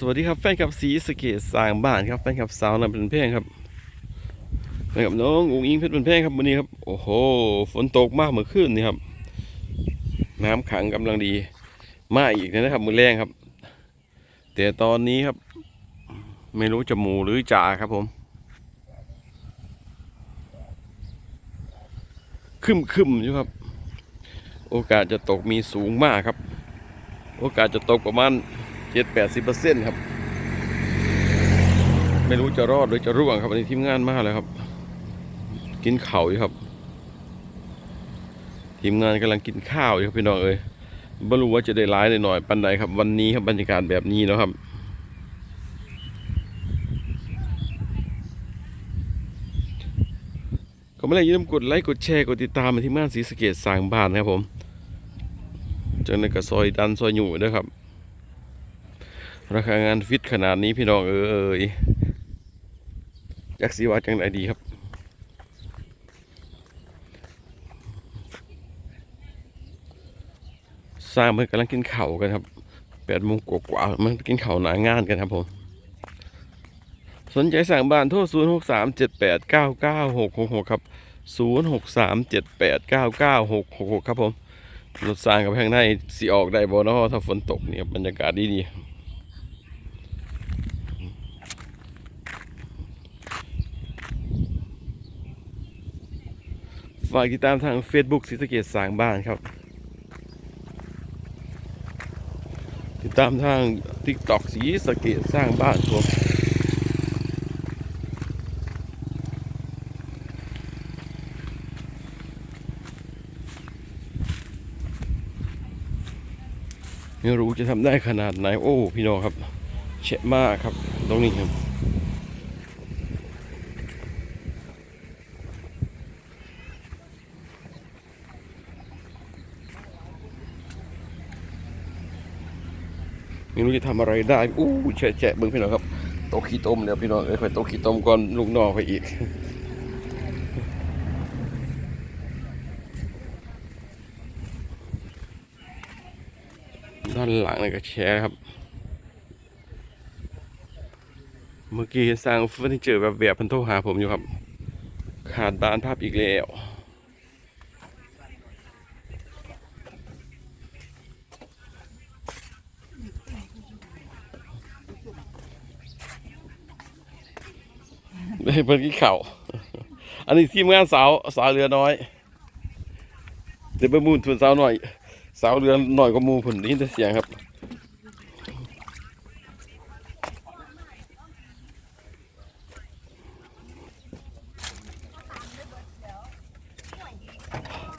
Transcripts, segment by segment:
สวัสดีครับแฟนคลับสีสะเกตสร้างบ้านครับแฟนคลับสาวนำเป็นเพลงครับแฟนคลับน้องอุ้งอิงเพชรเป็นเพลงครับวันนี้ครับโอ้โหฝนตกมากเมื่อคืนนี่ครับ น้ำขังกำลังดีมาอีกนะครับมือแรงครับ แต่ตอนนี้ครับ ไม่รู้จะหมูหรือจ่าครับผมคึมคึมๆอยู่ครับ โอกาสจะตกมีสูงมากครับ โอกาสจะตกประมาณ จ็ดแปดสิบเปอร์เซ็นต์ครับ ไม่รู้จะรอดหรือจะร่วงครับอันนี้ทีมงานมากเลยครับ กินเข่าอยู่ครับ ทีมงานกำลังกินข้าวอยู่ครับพี่น้องเอ้ยไม่รู้ว่าจะได้ร้ายได้หน่อยปันใดครับ วันนี้ครับบรรยากาศแบบนี้แล้วครับก็ไม่ได้ยืมกดไลค์กดแชร์กดติดตามมาที่ม่านสีสะเกตสางบ้านนะครับผมจังนั้นก็ซอยดันซอยอยู่ด้วยครับ ราคางานฟิตขนาดนี้พี่น้องเอ้ยยักษ์สีว่าจังไหนดีครับ สร้างเพื่อนกำลังกินเข้ากันครับแปดโมงกว่าๆมันกินเข้าหนางานกันครับผม สนใจสั่งบ้านโทรศูนย์หกสามเจ็ดแปดเก้าเก้าหกหกหกครับศูนย์หกสามเจ็ดแปดเก้าเก้าหกหกหกครับผมรถสร้างกับแพงในสีออกได้บ่เนาะถ้าฝนตกเนี่ยบรรยากาศดีดีากติดตามทาง Facebook ศรีสะเกดสร้างบ้านครับ ติดตามทาง TikTok ศรีสะเกดสร้างบ้านครับไม่รู้จะทำได้ขนาดไหน โอ้ พี่น้องครับเชะมากครับ ตรงนี้ครับ ไม่รู้จะทำอะไรได้อู้แฉะแฉะเบิ่งพี่น้องครับโตขี้ต้มเดี๋ยวพี่น้องเอ้ยค่อยโตขี้ต้มก่อนลูกนองไปอีกด้านหลังนี่ก็แชร์ครับ เมื่อกี้สร้างเฟอร์นิเจอร์แบบแบบพันโทหาผมอยู่ครับ ขาดบานภาพอีกแล้ว ได้เพิ่นกินข้าวอันนี้ทีมงานสาวสาวเรือน้อยเดี๋ยวไปมูนทุนสาวหน่อย สาวเรือหน่อยก็มูผลนี้แต่เสียงครับ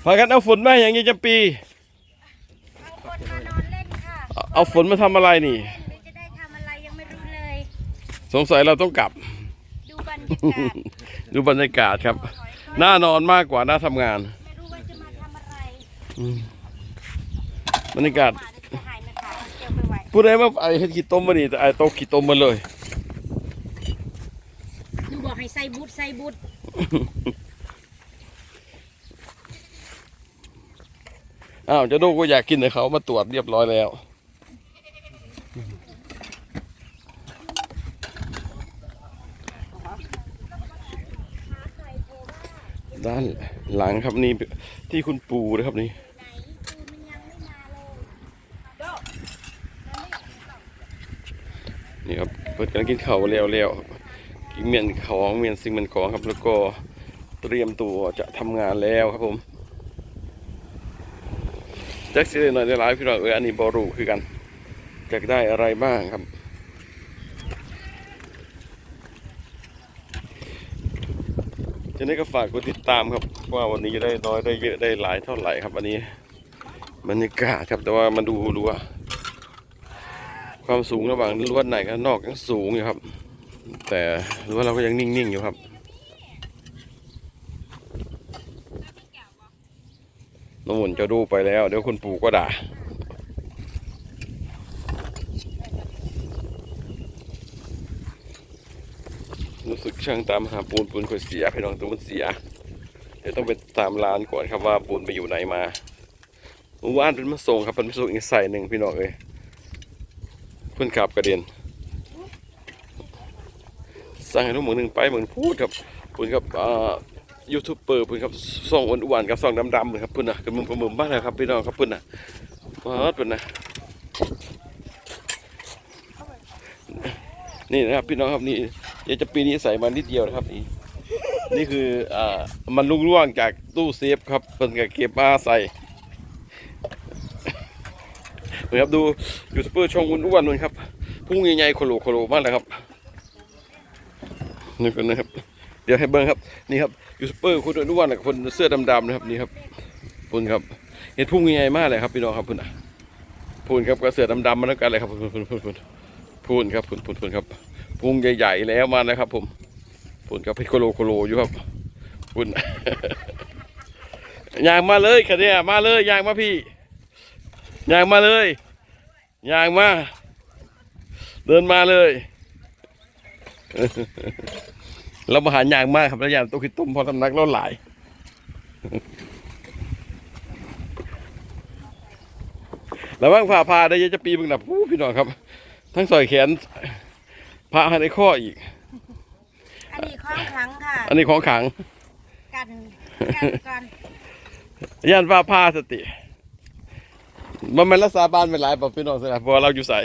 พากันเอาฝนมาอย่างนี้จะปี เอาคนมานอนเล่นค่ะเอาเอาฝนมาทำอะไรนี่ หรือจะได้ทำอะไรยังไม่รู้เลย สงสัยเราต้องกลับ ดูบรรยากาศดูบรรยากาศครับ น่านอนมากกว่าน่าทำงานไม่รู้ว่าจะมาทำอะไรบรรยากาศมาเดี๋ยวจะหายนะคะเจียวไปไว้ผู้ใดมาไอ้เฮ็ดขี้ต้มมานี่แต่ไอ้โต๊ะขี้ต้มมาเลยดูบอกให้ใส่บูทใส่บูทอ้าวเจะดูก็อยากกินแต่เขามาตรวจเรียบร้อยแล้ว ด้านหลังครับนี่ที่คุณปูนะครับนี่นี่ครับเปิดการกินข้าวแล้วแล้วกินเมียนของเมียนสิ่งเมียนของครับ แล้วก็เตรียมตัวจะทำงานแล้วครับผมแจ็คสิได้หน่อยได้หลายพี่น้องเอออันนี้บอรูคือกันจะได้อะไรบ้างครับ จะได้ก็ฝากกดติดตามครับ ว่าวันนี้จะได้น้อยได้เยอะได้หลายเท่าไหร่ครับ วันนี้บรรยากาศครับแต่ว่ามาดูดูว่าความสูงระหว่างรั้วไหนกับนอกยังสูงอยู่ครับ แต่รั้วเราก็ยังนิ่งๆอยู่ครับน้องหมุนจะดูไปแล้ว เดี๋ยวคุณปู่ก็ด่า รู้สึกช่างตามหาปูนปูนค่อยเสียพี่น้องตัวมันเสีย เดี๋ยวต้องไปตามร้านก่อนครับว่าปูนไปอยู่ไหนมาเมื่อวานเป็นมาส่งครับเป็นมาส่งอีกใส่หนึ่งพี่น้องเอ้ยเพื่อนขับกระเด็นสั่งให้ทุกหมือหนึ่งไปเหมือนพูดครับพูดครับอ่ายูทูบเบอร์พูดครับส่องอ้วนๆกับส่องดำๆครับพูดนะกับมึงกับมึงบ้านนะครับพี่น้องครับพูดนะมาดพูดนะนี่นะครับพี่น้องครับนี่ เดี๋ยวจะปีนี้ใส่มานิดเดียวนะครับนี่นี่คืออ่ามันลุล่วงจากตู้เซฟครับเป็นกับเก็บมาใส่นะครับดูยูทูบเบอร์ช่องอ้วนๆนู่นครับพุ่งใหญ่ๆโคโลโคโลมากเลยครับนี่คนนะครับ เดี๋ยวให้เบิ้งครับนี่ครับยูทูบเบอร์คนอ้วนๆคนเสื้อดำๆนะครับนี่ครับพุ่นครับเห็นพุ่งใหญ่มากเลยครับพี่น้องครับพุ่นอะพุ่นครับก็เสื้อดำๆมาแล้วกันเลยครับพุ่นพุ่นพุ่นพุ่นพุ่นครับพุ่นพุ่นพุ่นครับ พุงใหญ่ๆแล้วมาแล้วครับ ผมพุ่นครับเป็นโคโลโคโลอยู่ครับพุ่นยางมาเลยค่ะเนี่ยมาเลยยางมาพี่ยางมาเลยยางมา เดินมาเลยเรามาหายางมากครับแล้วยางตัวขี้ตุ้มเพอทำนักเราหลายแล้วว่างผ่าพาได้ยจะปีมึงหนับพี่น้องครับ ทั้งสอยแขน พาให้ในข้ออีก อันนี้ข้องครั้งค่ะ อันนี้ของขังกันกันก่อนย่านว่าพาสติมันเป็นรักษาบ้านเป็นหลายป่ะพี่น้องสินะเพราะว่าเราอยู่ใส่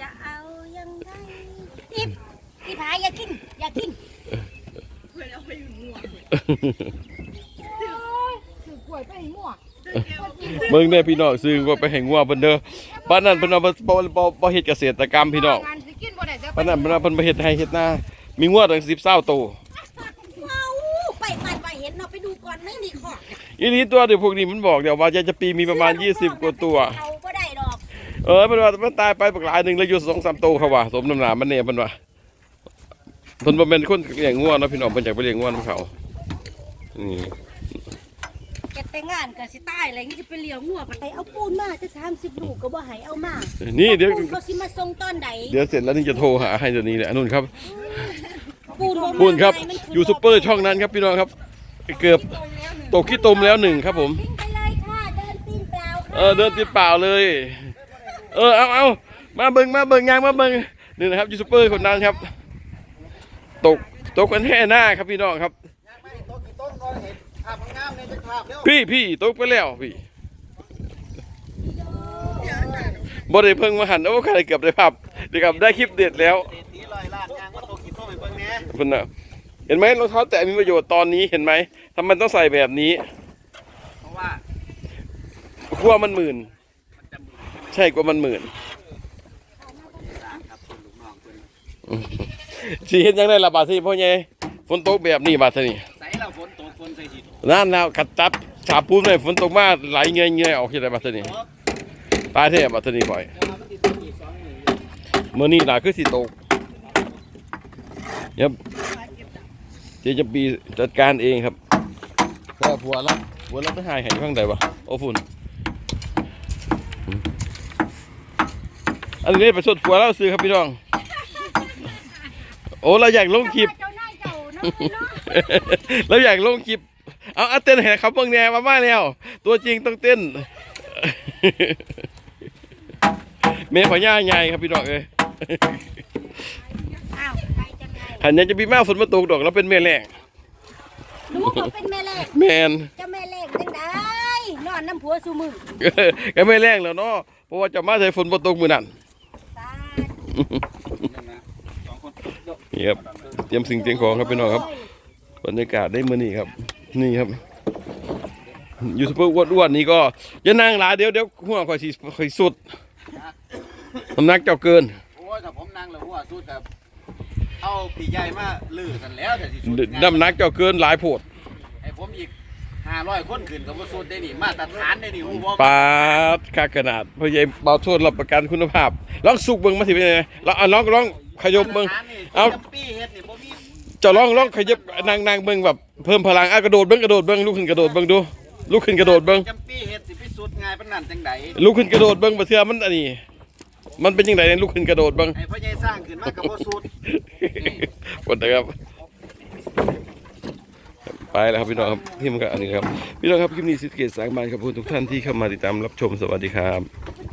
จะเอายังไงอีบอีผายอย่ากินอย่ากินถือกล้วยไปให้มั่วเมืองเนี่ยพี่น้องซื้อว่าไปแห่งงัวเพิ่นเด้อ บ้านนั้นเพิ่นเอาบ่บ่บ่บ่เฮ็ดเกษตรกรรมพี่น้องงานสิกินบ่ได้จะบ้านนั้นเพิ่นเอาเพิ่นบ่เฮ็ดให้เฮ็ดนามีงัวตั้ง10 20ตัวว้าวไปไปไปเห็นเนาะไปดูก่อนไม่มีของอีนี้ตัวเดี๋ยวพวกนี้มันบอกเดี๋ยวว่าจะจะปีมีประมาณ 20 กว่าตัว เอาก็ได้ดอกเออเพิ่นว่ามันตายไปบักหลายหนึงแล้วอยู่2-3ตัวเขาว่าสมน้ำหน้ามันแน่เพิ่นว่าเพิ่นบ่แม่นคนเลี้ยงงัวเนาะพี่น้องเพิ่นอยากไปเลี้ยงงัวนำเขานี่เก็บแต่งานกับสิใต้อะไรนี่จะไปเลี้ยวงัวไปเอาปูนมาจะสามสิบลูกก็บ่ให้เอามานี่เดี๋ยว ปูนเขาสิมาส่งตอนใดเดี๋ยวเสร็จแล้วนี่จะโทรหาให้เดี๋ยวนี้แหละนู่นครับปูนบ่มาพูนครับให้มันขึ้นยูทูบเบอร์ช่องนั้นครับพี่น้องครับ เกือบตกขี้ตมแล้วหนึ่งครับผมทิ้งไปเลยค่ะเดินตีนเปล่าค่ะเออเดินติดเปล่าเลย เออเอาเอามาเบิงมาเบิงยางมาเบิงนี่นะครับยูทูบเบอร์คนนั้นครับ ตกตกกันแห่หน้าครับพี่น้องครับ พเร็วพี่พี่ตกไปแล้วพี่บ่ได้เพิ่งมาหันโอ้ใครเกือบได้ภาพเดี๋ยวครับได้คลิปเด็ดแล้วเศรษฐีลอยล้านยางว่าโต๊ะกี่ต้นไปเบิ่งแหน่คุณน่ะเห็นไหมรองเท้าแตะมีประโยชน์ตอนนี้เห็นไหมทำไมต้องใส่แบบนี้เพราะว่ากลัวมันหมื่น ใช่กลัวมันหมื่นครับคุณลูกน้องคุณสิเห็นยังได้ละบาทที่พ่อใหญ่ฝนตกแบบนี้บาทนี่ใส่เราฝ นั่นแล้วกัดจับฉาบปูนเลยฝนตกมาไหลเงยเงยออกที่ไหนบาทนี่ตายแท้บาทนี่บ่อยแต่ว่ามันติดตกอีกสองหมื่นอยเมื่อนี้ล่ะคือสิตกเดี๋ยวจะปีจัดการเองครับถ้าผัวรับผัวรับไม่หายหายข้างใดวะโอ้ฝุ่นอันนี้ไปสดผัวเราซื้อครับพี่น้อง โอ้เราอยากลงคลิป เจ้านายเจ้าเนาะเนาะเราอยากลงคลิป เอาเอาเต้นให้เขาเบิ่งแหน่มามาแล้ว ตัวจริงต้องเต้น เมย์พญาใหญ่ครับพี่น้องเอ้ยอ้าวไปจังไงหันยังจะมีมาฝนมาตกดอกแล้วเป็นเมฆแรงหนูก็เป็นแม่แรกแมนเจะแม่แรกจังได้นอนน้ำผัวซูมือก็ไม่แรงแล้วเนาะเพราะว่าจะมาใส่ฝนมาตกมือนั่นสานั่นนะสองคนนี่ครับเตรียมสิ่งเตรียมของครับพี่น้องครับ บรรยากาศได้มื่อนี้ครับ นี่ครับยูทูบเบอร์อ้วนๆนี่ก็อย่านั่งหลายเดี๋ยวเดี๋ยวหัวข่อยสิข่อยสุดน้ำหนักเจ้าเกินโอ้ยกับผมนั่งแล้วหัวสุดแบบเอาปีใหญ่มาลื้อกันแล้วแต่สิสุดน้ำหนักเจ้าเกินหลายโพดไอ้ผมอีกห้าร้อยคนขึ้นกับว่าสุดได้นี่มาตรฐานได้นี่ผมบอกปาดค่าขนาดพ่อใหญ่เบาโทษรับประกันคุณภาพลองสุกเบิ่งมาสิเป็นไงลองอะลองลองขยบเบิ่งเอาจำปีเฮ็ดนี่บ่มี จะลองลองขยับนางนางเบิ่งแบบเพิ่มพลังอะกระโดดเบิ่งกระโดดเบิ่งลุกขึ้นกระโดดเบิ่งดูลุกขึ้นกระโดดเบิ่งจำปีเฮ็ดสิพิสูจน์ง่ายปานนั้นจังไดลุกขึ้นกระโดดเบิ่งบ่เทื่อมันอันนี้ มันเป็นยังไงเนี่ยลุกขึ้นกระโดดเบิ่งไอ้พ่อใหญ่สร้างขึ้นมากับบ่สุดกดนะครับไปแล้วครับพี่น้องครับที่มันก็อันนี้ครับพี่น้องครับคลิปนี้สิทธิเกตสร้างบ้านครับทุกท่านที่เข้ามาติดตามรับชมสวัสดีครับ